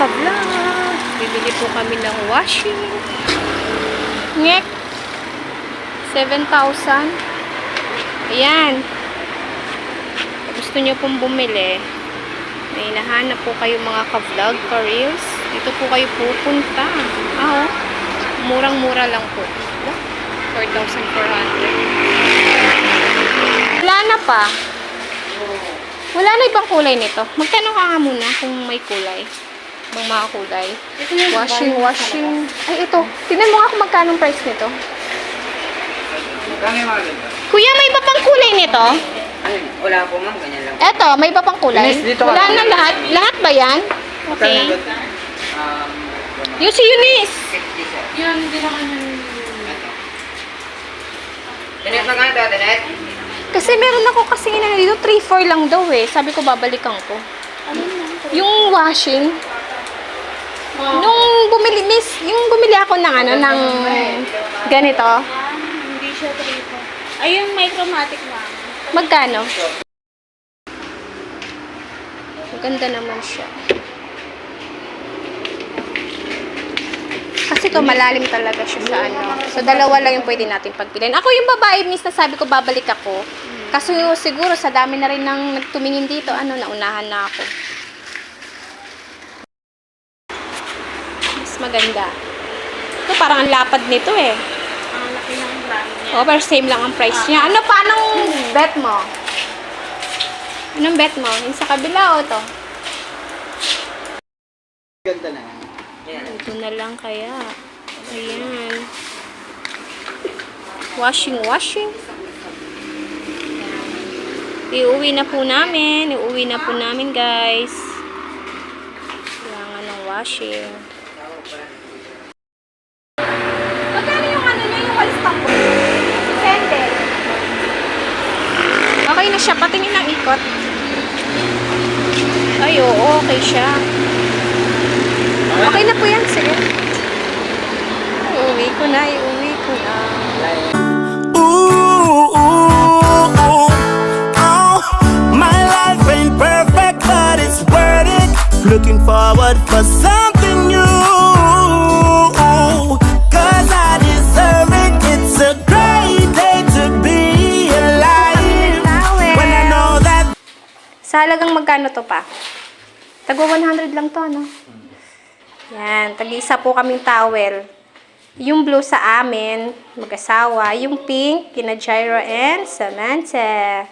ka-vlog. Bibili po kami ng washing. Ngek. 7,000. Ayan. Gusto nyo pong bumili, may nahanap po kayo mga ka-vlog, ka-reels. Dito po kayo pupunta. Ah, oh. Murang-mura lang po. 4,400. Wala na pa. Wala na ibang kulay nito. Magtanong ka nga muna kung may kulay. Ibang mga kulay. Washing, washing. Ay, ito. Tingnan mo nga kung magkano ang price nito. Mga ganda. Kuya, may iba pang kulay nito? Ano, wala po ma'am, ganyan lang. Eto, may iba pang kulay. Miss, dito ka. Wala na lahat. Lahat ba yan? Okay. Um, Yung si Eunice. 60 sir. Yun, hindi naman yun. Tinet na nga ito, tinet. Kasi meron ako kasi na dito, 3-4 lang daw eh. Sabi ko, babalikan ko. Ano yun? Yung washing. Miss, yung bumili ako ng ano, ng ganito, Ah, hindi siya tripo. Ay, yung micromatic lang. magkano? Maganda naman siya. Kasi to malalim talaga siya sa ano. So, dalawa lang yung pwede natin pagpiliin. Ako yung babae, miss, na sabi ko babalik ako. Kasi siguro sa dami na rin nang nagtumingin dito, ano, naunahan na ako. Maganda. Ito parang ang lapad nito eh. Ang laki ng brand niya. Oh, pero same lang ang price niya. Ano pa anong bet mo? Anong bet mo? Yung sa kabila o to? Ganda na. Yan. Ito na lang kaya. Ayan. Washing, washing. Iuwi na po namin. Iuwi na po namin, guys. Kailangan ng washing. Magkano yung ano niya, yung walis tampo? Depende. Okay na siya. Patingin ng ikot. Ay, oo. Okay siya. Okay na po yan, sige. Iuwi ko na, iuwi ko na. Ooh, ooh, ooh, oh, my life ain't perfect, but it's worth it. Looking forward for something Sa halagang magkano to pa? Tagwa 100 lang to, ano? Yan, tag-isa po kaming towel. Yung blue sa amin, mag-asawa. Yung pink, kina Jairo and Samantha.